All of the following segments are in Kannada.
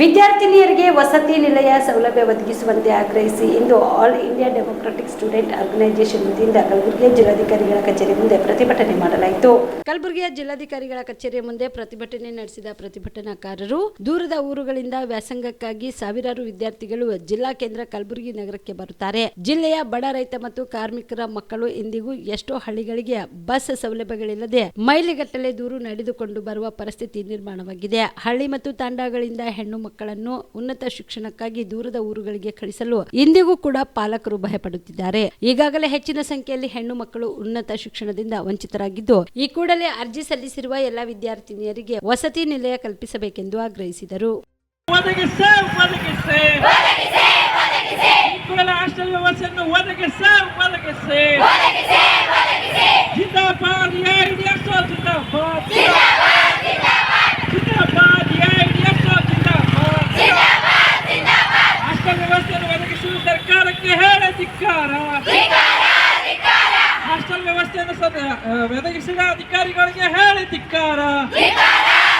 ವಿದ್ಯಾರ್ಥಿನಿಯರಿಗೆ ವಸತಿ ನಿಲಯ ಸೌಲಭ್ಯ ಒದಗಿಸುವಂತೆ ಆಗ್ರಹಿಸಿ ಇಂದು all India democratic student organisation ವತಿಯಿಂದ ಕಲಬುರಗಿಯ ಜಿಲ್ಲಾಧಿಕಾರಿಗಳ ಕಚೇರಿ ಮುಂದೆ ಪ್ರತಿಭಟನೆ ಮಾಡಲಾಯಿತು. ಕಲಬುರಗಿಯ ಜಿಲ್ಲಾಧಿಕಾರಿಗಳ ಕಚೇರಿಯ ಮುಂದೆ ಪ್ರತಿಭಟನೆ ನಡೆಸಿದ ಪ್ರತಿಭಟನಾಕಾರರು ದೂರದ ಊರುಗಳಿಂದ ವ್ಯಾಸಂಗಕ್ಕಾಗಿ ಸಾವಿರಾರು ವಿದ್ಯಾರ್ಥಿಗಳು ಜಿಲ್ಲಾ ಕೇಂದ್ರ ಕಲಬುರಗಿ ನಗರಕ್ಕೆ ಬರುತ್ತಾರೆ. ಜಿಲ್ಲೆಯ ಬಡ ರೈತ ಮತ್ತು ಕಾರ್ಮಿಕರ ಮಕ್ಕಳು ಇಂದಿಗೂ ಎಷ್ಟೋ ಹಳ್ಳಿಗಳಿಗೆ ಬಸ್ ಸೌಲಭ್ಯಗಳಿಲ್ಲದೆ ಮೈಲಿಗಟ್ಟಲೆ ದೂರು ನಡೆದುಕೊಂಡು ಬರುವ ಪರಿಸ್ಥಿತಿ ನಿರ್ಮಾಣವಾಗಿದೆ. ಹಳ್ಳಿ ಮತ್ತು ತಾಂಡಗಳಿಂದ ಹೆಣ್ಣು ಮಕ್ಕಳನ್ನು ಉನ್ನತ ಶಿಕ್ಷಣಕ್ಕಾಗಿ ದೂರದ ಊರುಗಳಿಗೆ ಕಳಿಸಲು ಇಂದಿಗೂ ಕೂಡ ಪಾಲಕರು ಭಯಪಡುತ್ತಿದ್ದಾರೆ. ಈಗಾಗಲೇ ಹೆಚ್ಚಿನ ಸಂಖ್ಯೆಯಲ್ಲಿ ಹೆಣ್ಣು ಮಕ್ಕಳು ಉನ್ನತ ಶಿಕ್ಷಣದಿಂದ ವಂಚಿತರಾಗಿದ್ದು ಈ ಕೂಡಲೇ ಅರ್ಜಿ ಸಲ್ಲಿಸಿರುವ ಎಲ್ಲ ವಿದ್ಯಾರ್ಥಿನಿಯರಿಗೆ ವಸತಿ ನಿಲಯ ಕಲ್ಪಿಸಬೇಕೆಂದು ಆಗ್ರಹಿಸಿದರು. ಒದಗಿಸೇ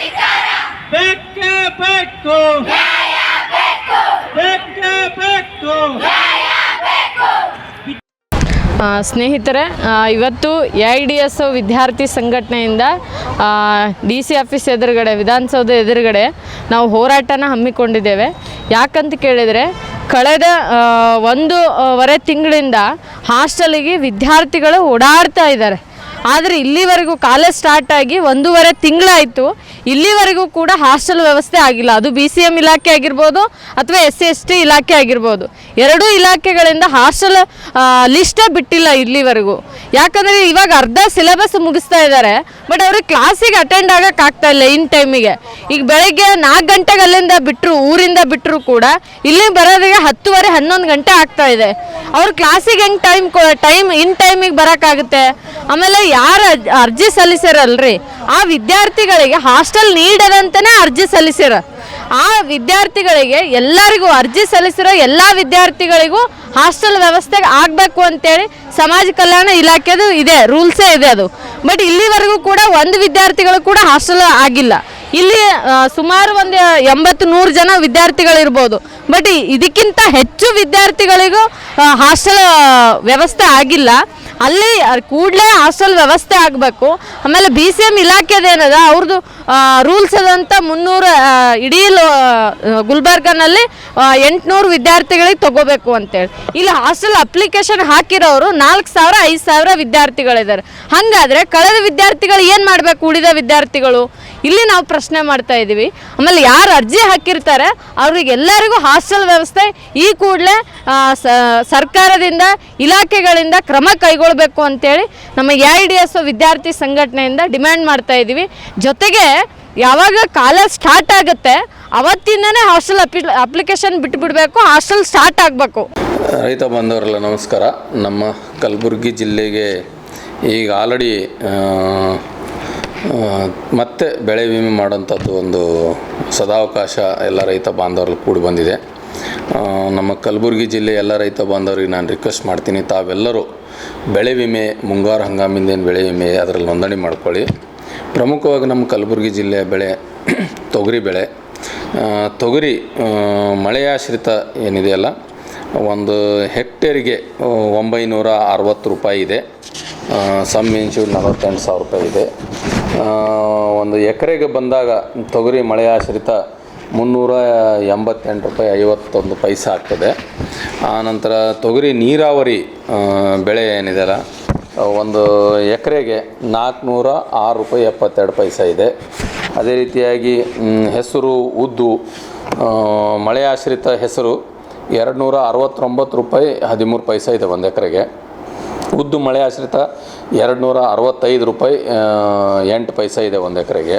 ಧಿಕ್ಕಾರ ಬೇಕೇ ಬೇಕು ಬೇಕೇ ಸ್ನೇಹಿತರೆ ಇವತ್ತು ಎ ಐ ಡಿ ಎಸ್ ವಿದ್ಯಾರ್ಥಿ ಸಂಘಟನೆಯಿಂದ ಡಿ ಸಿ ಆಫೀಸ್ ಎದುರುಗಡೆ ವಿಧಾನಸೌಧ ಎದುರುಗಡೆ ನಾವು ಹೋರಾಟನ ಹಮ್ಮಿಕೊಂಡಿದ್ದೇವೆ. ಯಾಕಂತ ಕೇಳಿದರೆ ಕಳೆದ ಒಂದೂವರೆ ಒಂದು ವರೆ ತಿಂಗಳಿಂದ ಹಾಸ್ಟೆಲಿಗೆ ವಿದ್ಯಾರ್ಥಿಗಳು ಓಡಾಡ್ತಾ ಇದ್ದಾರೆ. ಆದರೆ ಇಲ್ಲಿವರೆಗೂ ಕಾಲೇಜ್ ಸ್ಟಾರ್ಟ್ ಆಗಿ ಒಂದೂವರೆ ತಿಂಗಳಾಯಿತು. ಇಲ್ಲಿವರೆಗೂ ಕೂಡ ಹಾಸ್ಟೆಲ್ ವ್ಯವಸ್ಥೆ ಆಗಿಲ್ಲ. ಅದು ಬಿ ಸಿ ಎಂ ಇಲಾಖೆ ಆಗಿರ್ಬೋದು ಅಥವಾ ಎಸ್ ಸಿ ಎಸ್ ಟಿ ಇಲಾಖೆ ಆಗಿರ್ಬೋದು. ಎರಡೂ ಇಲಾಖೆಗಳಿಂದ ಹಾಸ್ಟೆಲ್ ಲಿಸ್ಟೇ ಬಿಟ್ಟಿಲ್ಲ ಇಲ್ಲಿವರೆಗೂ. ಯಾಕಂದರೆ ಇವಾಗ ಅರ್ಧ ಸಿಲೆಬಸ್ ಮುಗಿಸ್ತಾ ಇದ್ದಾರೆ ಬಟ್ ಅವ್ರಿಗೆ ಕ್ಲಾಸಿಗೆ ಅಟೆಂಡ್ ಆಗೋಕ್ಕಾಗ್ತಾ ಇಲ್ಲ ಇನ್ ಟೈಮಿಗೆ ಈಗ ಬೆಳಗ್ಗೆ ನಾಲ್ಕು ಗಂಟೆಗೆ ಅಲ್ಲಿಂದ ಬಿಟ್ಟರು ಊರಿಂದ ಬಿಟ್ಟರು ಕೂಡ ಇಲ್ಲಿ ಬರೋದಿಗೆ ಹತ್ತುವರೆ, ಹನ್ನೊಂದು ಗಂಟೆ ಆಗ್ತಾ ಇದೆ. ಅವ್ರ ಕ್ಲಾಸಿಗೆ ಹೆಂಗೆ ಟೈಮ್ ಟೈಮ್ ಇನ್ ಟೈಮಿಗೆ ಬರೋಕ್ಕಾಗುತ್ತೆ? ಆಮೇಲೆ ಯಾರು ಅರ್ಜಿ ಸಲ್ಲಿಸ್ಯಾರಲ್ರಿ ಆ ವಿದ್ಯಾರ್ಥಿಗಳಿಗೆ ಹಾಸ್ಟೆಲ್ ನೀಡದಂತನೇ ಅರ್ಜಿ ಸಲ್ಲಿಸ್ಯಾರ ಆ ವಿದ್ಯಾರ್ಥಿಗಳಿಗೆ ಎಲ್ಲರಿಗೂ ಅರ್ಜಿ ಸಲ್ಲಿಸಿರೋ ಎಲ್ಲ ವಿದ್ಯಾರ್ಥಿಗಳಿಗೂ ಹಾಸ್ಟೆಲ್ ವ್ಯವಸ್ಥೆ ಆಗಬೇಕು ಅಂತೇಳಿ ಸಮಾಜ ಕಲ್ಯಾಣ ಇಲಾಖೆದು ಇದೆ ರೂಲ್ಸೇ ಇದೆ ಅದು. ಬಟ್ ಇಲ್ಲಿವರೆಗೂ ಕೂಡ ಒಂದು ವಿದ್ಯಾರ್ಥಿಗಳು ಕೂಡ ಹಾಸ್ಟೆಲ್ ಆಗಿಲ್ಲ. ಇಲ್ಲಿ ಸುಮಾರು ಒಂದು ಎಂಬತ್ತು ನೂರು ಜನ ವಿದ್ಯಾರ್ಥಿಗಳಿರ್ಬೋದು. ಬಟ್ ಇದಕ್ಕಿಂತ ಹೆಚ್ಚು ವಿದ್ಯಾರ್ಥಿಗಳಿಗೂ ಹಾಸ್ಟೆಲ್ ವ್ಯವಸ್ಥೆ ಆಗಿಲ್ಲ. ಅಲ್ಲಿ ಕೂಡಲೇ ಹಾಸ್ಟೆಲ್ ವ್ಯವಸ್ಥೆ ಆಗಬೇಕು. ಆಮೇಲೆ ಬಿ ಸಿ ಎಂ ಇಲಾಖೆದೇನದ ಅವ್ರದ್ದು ರೂಲ್ಸ್ ಅದಂಥ ಮುನ್ನೂರು ಇಡೀ ಗುಲ್ಬರ್ಗನಲ್ಲಿ ಎಂಟುನೂರು ವಿದ್ಯಾರ್ಥಿಗಳಿಗೆ ತಗೋಬೇಕು ಅಂತೇಳಿ. ಇಲ್ಲಿ ಹಾಸ್ಟೆಲ್ ಅಪ್ಲಿಕೇಶನ್ ಹಾಕಿರೋರು ನಾಲ್ಕು ಸಾವಿರ, ಐದು ಸಾವಿರ ವಿದ್ಯಾರ್ಥಿಗಳಿದ್ದಾರೆ ಹಾಗಾದರೆ ಕಳೆದ ವಿದ್ಯಾರ್ಥಿಗಳು ಏನು ಮಾಡಬೇಕು? ಉಳಿದ ವಿದ್ಯಾರ್ಥಿಗಳು? ಇಲ್ಲಿ ನಾವು ಪ್ರಶ್ನೆ ಮಾಡ್ತಾ ಇದ್ದೀವಿ ಆಮೇಲೆ ಯಾರು ಅರ್ಜಿ ಹಾಕಿರ್ತಾರೆ, ಅವ್ರಿಗೆ ಎಲ್ಲರಿಗೂ ಹಾಸ್ಟೆಲ್ ವ್ಯವಸ್ಥೆ ಈ ಕೂಡಲೇ ಸರ್ಕಾರದಿಂದ, ಇಲಾಖೆಗಳಿಂದ ಕ್ರಮ ಕೈಗೊಳ್ಳಬೇಕು ಅಂತೇಳಿ ನಮ್ಮ ಎ ಐ ಡಿ ಎಸ್ ವಿದ್ಯಾರ್ಥಿ ಸಂಘಟನೆಯಿಂದ ಡಿಮ್ಯಾಂಡ್ ಮಾಡ್ತಾ ಇದ್ದೀವಿ. ಜೊತೆಗೆ ಯಾವಾಗ ಕಾಲೇಜ್ ಸ್ಟಾರ್ಟ್ ಆಗುತ್ತೆ, ಅವತ್ತಿಂದನೇ ಹಾಸ್ಟೆಲ್ ಅಪ್ಲಿ, ಅಪ್ಲಿಕೇಶನ್ ಬಿಟ್ಬಿಡಬೇಕು, ಹಾಸ್ಟೆಲ್ ಸ್ಟಾರ್ಟ್ ಆಗಬೇಕು. ರೈತ ಬಂಧುವರೆಲ್ಲ ನಮಸ್ಕಾರ. ನಮ್ಮ ಕಲಬುರಗಿ ಜಿಲ್ಲೆಗೆ ಈಗ ಆಲ್ರೆಡಿ ಮತ್ತೆ ಬೆಳೆ ವಿಮೆ ಮಾಡೋಂಥದ್ದು ಒಂದು ಸದಾವಕಾಶ ಎಲ್ಲ ರೈತ ಬಾಂಧವರಲ್ಲಿ ಕೂಡಿ ಬಂದಿದೆ. ನಮ್ಮ ಕಲಬುರಗಿ ಜಿಲ್ಲೆ ಎಲ್ಲ ರೈತ ಬಾಂಧವರಿಗೆ ನಾನು ರಿಕ್ವೆಸ್ಟ್ ಮಾಡ್ತೀನಿ. ತಾವೆಲ್ಲರೂ ಬೆಳೆ ವಿಮೆ, ಮುಂಗಾರು ಹಂಗಾಮಿಂದೇನು ಬೆಳೆ ವಿಮೆ ಅದರಲ್ಲಿ ನೋಂದಣಿ ಮಾಡ್ಕೊಳ್ಳಿ. ಪ್ರಮುಖವಾಗಿ ನಮ್ಮ ಕಲಬುರಗಿ ಜಿಲ್ಲೆಯ ಬೆಳೆ, ತೊಗರಿ ಬೆಳೆ. ತೊಗರಿ ಮಳೆಯಾಶ್ರಿತ ಏನಿದೆಯಲ್ಲ ಒಂದು ಹೆಕ್ಟೇರಿಗೆ ಒಂಬೈನೂರ ಅರವತ್ತು ರೂಪಾಯಿ ಇದೆ. ಸಮ್ ಇನ್ಶೂರ್ ನಲವತ್ತೆಂಟು ಸಾವಿರ ರೂಪಾಯಿ ಇದೆ. ಒಂದು ಎಕರೆಗೆ ಬಂದಾಗ ತೊಗರಿ ಮಳೆಯಾಶ್ರಿತ ಮುನ್ನೂರ ಎಂಬತ್ತೆಂಟು ರೂಪಾಯಿ ಐವತ್ತೊಂದು ಪೈಸ ಆಗ್ತದೆ. ಆನಂತರ ತೊಗರಿ ನೀರಾವರಿ ಬೆಳೆ ಏನಿದೆಯಲ್ಲ ಒಂದು ಎಕರೆಗೆ ನಾಲ್ಕುನೂರ ಆರು ರೂಪಾಯಿ ಎಪ್ಪತ್ತೆರಡು ಪೈಸೆ ಇದೆ. ಅದೇ ರೀತಿಯಾಗಿ ಹೆಸರು ಉದ್ದು ಮಳೆ ಆಶ್ರಿತ ಹೆಸರು ಎರಡು ನೂರ ಅರವತ್ತೊಂಬತ್ತು ರೂಪಾಯಿ ಹದಿಮೂರು ಪೈಸೆ ಇದೆ ಒಂದು ಎಕರೆಗೆ. ಉದ್ದು ಮಳೆ ಆಶ್ರಿತ ಎರಡು ನೂರ ಅರವತ್ತೈದು ರೂಪಾಯಿ ಎಂಟು ಪೈಸೆ ಇದೆ ಒಂದು ಎಕರೆಗೆ.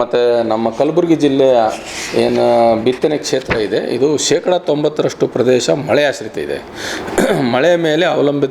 ಮತ್ತು ನಮ್ಮ ಕಲಬುರಗಿ ಜಿಲ್ಲೆಯ ಏನು ಬಿತ್ತನೆ ಕ್ಷೇತ್ರ ಇದೆ, ಇದು ಶೇಕಡ ತೊಂಬತ್ತರಷ್ಟು ಪ್ರದೇಶ ಮಳೆ ಆಶ್ರಿತ ಇದೆ. ಮಳೆ ಮೇಲೆ ಅವಲಂಬಿತ